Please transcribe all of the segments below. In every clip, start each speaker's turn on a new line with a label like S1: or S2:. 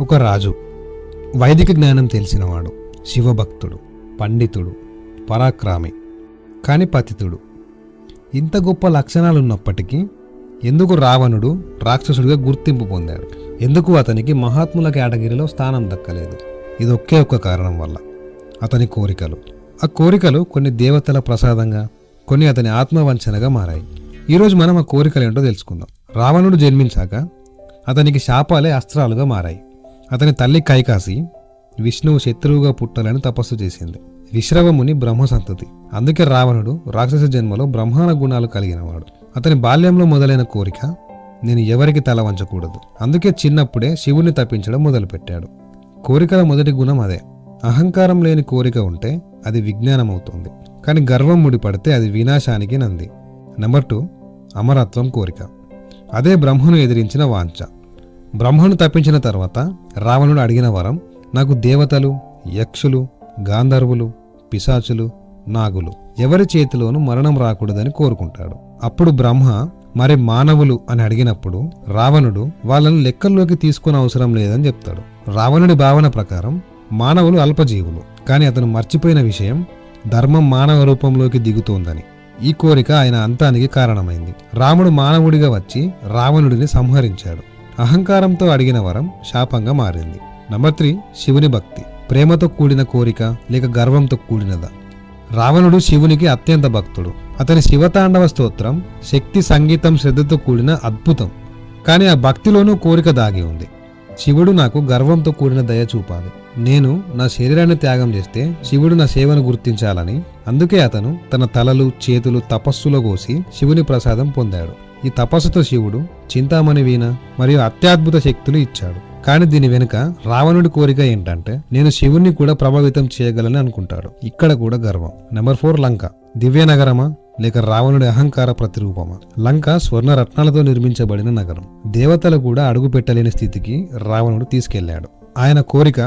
S1: ఒక రాజు. వైదిక జ్ఞానం తెలిసినవాడు. శివభక్తుడు పండితుడు పరాక్రామి కాని పతితుడు. ఇంత గొప్ప లక్షణాలు ఉన్నప్పటికీ ఎందుకు రావణుడు రాక్షసుడిగా గుర్తింపు పొందాడు? ఎందుకు అతనికి మహాత్ముల కేటగిరీలో స్థానం దక్కలేదు? ఇది ఒకే ఒక్క కారణం వల్ల. అతని కోరికలు. ఆ కోరికలు కొన్ని దేవతల ప్రసాదంగా కొన్ని అతని ఆత్మవంచనగా మారాయి. ఈరోజు మనం ఆ కోరికలు ఏంటో తెలుసుకుందాం. రావణుడు జన్మించాక అతనికి శాపాలే అస్త్రాలుగా మారాయి. అతని తల్లి కైకాసి విష్ణువు శత్రువుగా పుట్టాలని తపస్సు చేసింది. విశ్రవముని బ్రహ్మ సంతతి అందుకే రావణుడు రాక్షస జన్మలో బ్రహ్మాండ గుణాలు కలిగినవాడు. అతని బాల్యంలో మొదలైన కోరిక నేను ఎవరికి తల వంచకూడదు. అందుకే చిన్నప్పుడే శివుని తప్పించడం మొదలుపెట్టాడు. కోరికల మొదటి గుణం అదే. అహంకారం లేని కోరిక ఉంటే అది విజ్ఞానం అవుతుంది కానీ గర్వం ముడిపడితే అది వినాశానికి నంది. నెంబర్ టూ అమరత్వం కోరిక. అదే బ్రహ్మను ఎదిరించిన వాంఛ. బ్రహ్మను తప్పించిన తర్వాత రావణుడు అడిగిన వరం నాకు దేవతలు యక్షులు గాంధర్వులు పిశాచులు నాగులు ఎవరి చేతిలోనూ మరణం రాకూడదని కోరుకుంటాడు. అప్పుడు బ్రహ్మ మరి మానవులు అని అడిగినప్పుడు రావణుడు వాళ్ళను లెక్కల్లోకి తీసుకునే అవసరం లేదని చెప్తాడు. రావణుడి భావన ప్రకారం మానవులు అల్పజీవులు కానీ అతను మర్చిపోయిన విషయం ధర్మం మానవ రూపంలోకి దిగుతోందని. ఈ కోరిక ఆయన అంతానికి కారణమైంది. రాముడు మానవుడిగా వచ్చి రావణుడిని సంహరించాడు. అహంకారంతో అడిగిన వరం శాపంగా మారింది. నంబర్ త్రీ శివుని భక్తి. ప్రేమతో కూడిన కోరిక లేక గర్వంతో కూడినదా? రావణుడు శివునికి అత్యంత భక్తుడు. అతని శివతాండవ స్తోత్రం శక్తి సంగీతం శ్రద్ధతో కూడిన అద్భుతం. కానీ ఆ భక్తిలోనూ కోరిక దాగి ఉంది. శివుడు నాకు గర్వంతో కూడిన దయ చూపాలి. నేను నా శరీరాన్ని త్యాగం చేస్తే శివుడు నా సేవను గుర్తించాలని అందుకే అతను తన తలలు చేతులు తపస్సులో కోసి శివుని ప్రసాదం పొందాడు. ఈ తపస్సుతో శివుడు చింతామణి వీణ మరియు అత్యద్భుత శక్తులు ఇచ్చాడు. కానీ దీని వెనుక రావణుడి కోరిక ఏంటంటే నేను శివుణ్ణి కూడా ప్రభావితం చేయగలని అనుకుంటాడు. ఇక్కడ కూడా గర్వం. నెంబర్ ఫోర్ లంక. దివ్య నగరమా లేక రావణుడి అహంకార ప్రతిరూపమా? లంక స్వర్ణ రత్నాలతో నిర్మించబడిన నగరం. దేవతలు కూడా అడుగు పెట్టలేని స్థితికి రావణుడు తీసుకెళ్ళాడు ఆయన కోరిక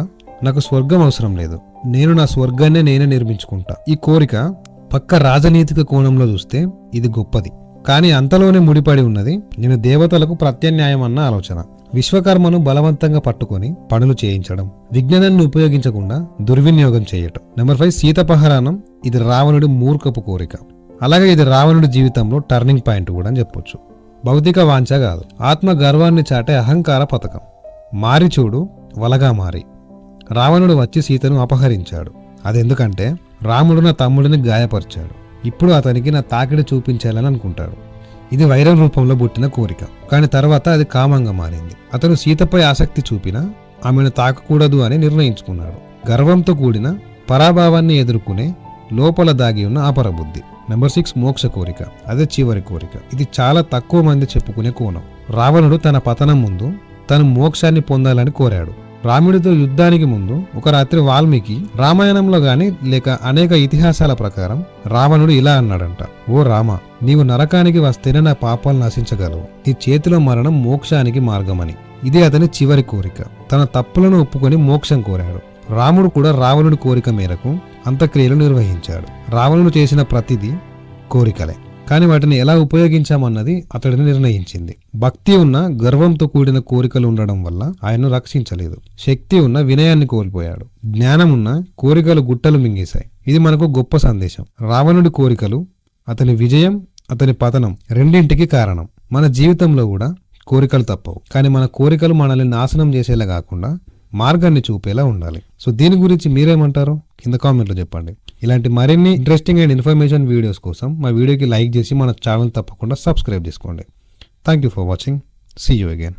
S1: నాకు స్వర్గం అవసరం లేదు. నేను నా స్వర్గాన్నే నేనే నిర్మించుకుంటా. ఈ కోరిక పక్క రాజనీతిక కోణంలో చూస్తే ఇది గొప్పది. కానీ అంతలోనే ముడిపడి ఉన్నది నేను దేవతలకు ప్రత్యామ్నాయం అన్న ఆలోచన. విశ్వకర్మను బలవంతంగా పట్టుకొని పనులు చేయించడం విజ్ఞానాన్ని ఉపయోగించకుండా దుర్వినియోగం చేయటం. నెంబర్ ఫైవ్ సీతపహరానం ఇది రావణుడి మూర్ఖపు కోరిక. అలాగే ఇది రావణుడి జీవితంలో టర్నింగ్ పాయింట్ కూడా అని చెప్పొచ్చు. భౌతిక వాంఛ కాదు. ఆత్మ గర్వాన్ని చాటే అహంకార పథకం. మారి చూడు వలగా మారి. రావణుడు వచ్చి సీతను అపహరించాడు. అదెందుకంటే రాముడు నా తమ్ముడిని గాయపరిచాడు. ఇప్పుడు అతనికి నా తాకిడి చూపించాలని అనుకుంటాడు ఇది వైరం రూపంలో పుట్టిన కోరిక. కానీ తర్వాత అది కామంగా మారింది. అతను సీతపై ఆసక్తి చూపినా ఆమెను తాకకూడదు అని నిర్ణయించుకున్నాడు. గర్వంతో కూడిన పరాభావాన్ని ఎదుర్కొనే లోపల దాగి ఉన్న అపరబుద్ధి నెంబర్ సిక్స్ మోక్ష కోరిక. అదే చివరి కోరిక. ఇది చాలా తక్కువ మంది చెప్పుకునే కోణం. రావణుడు తన పతనం ముందు తను మోక్షాన్ని పొందాలని కోరాడు. రాముడితో యుద్ధానికి ముందు ఒక రాత్రి వాల్మీకి రామాయణంలో గాని లేక అనేక ఇతిహాసాల ప్రకారం రావణుడు ఇలా అన్నాడంట. ఓ రామ నీవు నరకానికి వస్తేనే నా పాపాలు నశించగలవు. నీ చేతిలో మరణం మోక్షానికి మార్గమని. ఇదే అతని చివరి కోరిక. తన తప్పులను ఒప్పుకొని మోక్షం కోరాడు. రాముడు కూడా రావణుడి కోరిక మేరకు అంత్యక్రియలు నిర్వహించాడు. రావణుడు చేసిన ప్రతిదీ కోరికలే. కానీ వాటిని ఎలా ఉపయోగించామన్నది అతడిని నిర్ణయించింది. భక్తి ఉన్న గర్వంతో కూడిన కోరికలు ఉండడం వల్ల ఆయన్ను రక్షించలేదు. శక్తి ఉన్న వినయాన్ని కోల్పోయాడు. జ్ఞానం ఉన్న కోరికలు గుట్టలు మింగేశాయి. ఇది మనకు గొప్ప సందేశం. రావణుడి కోరికలు అతని విజయం అతని పతనం రెండింటికి కారణం. మన జీవితంలో కూడా కోరికలు తప్పవు. కానీ మన కోరికలు మనల్ని నాశనం చేసేలా కాకుండా మార్గాన్ని చూపేలా ఉండాలి. సో దీని గురించి మీరేమంటారు? కింద కామెంట్లో చెప్పండి. ఇలాంటి మరిన్ని ఇంట్రెస్టింగ్ అండ్ ఇన్ఫర్మేషన్ వీడియోస్ కోసం మా వీడియోకి లైక్ చేసి మన ఛానల్ తప్పకుండా సబ్స్క్రైబ్ చేసుకోండి. Thank you for watching see you again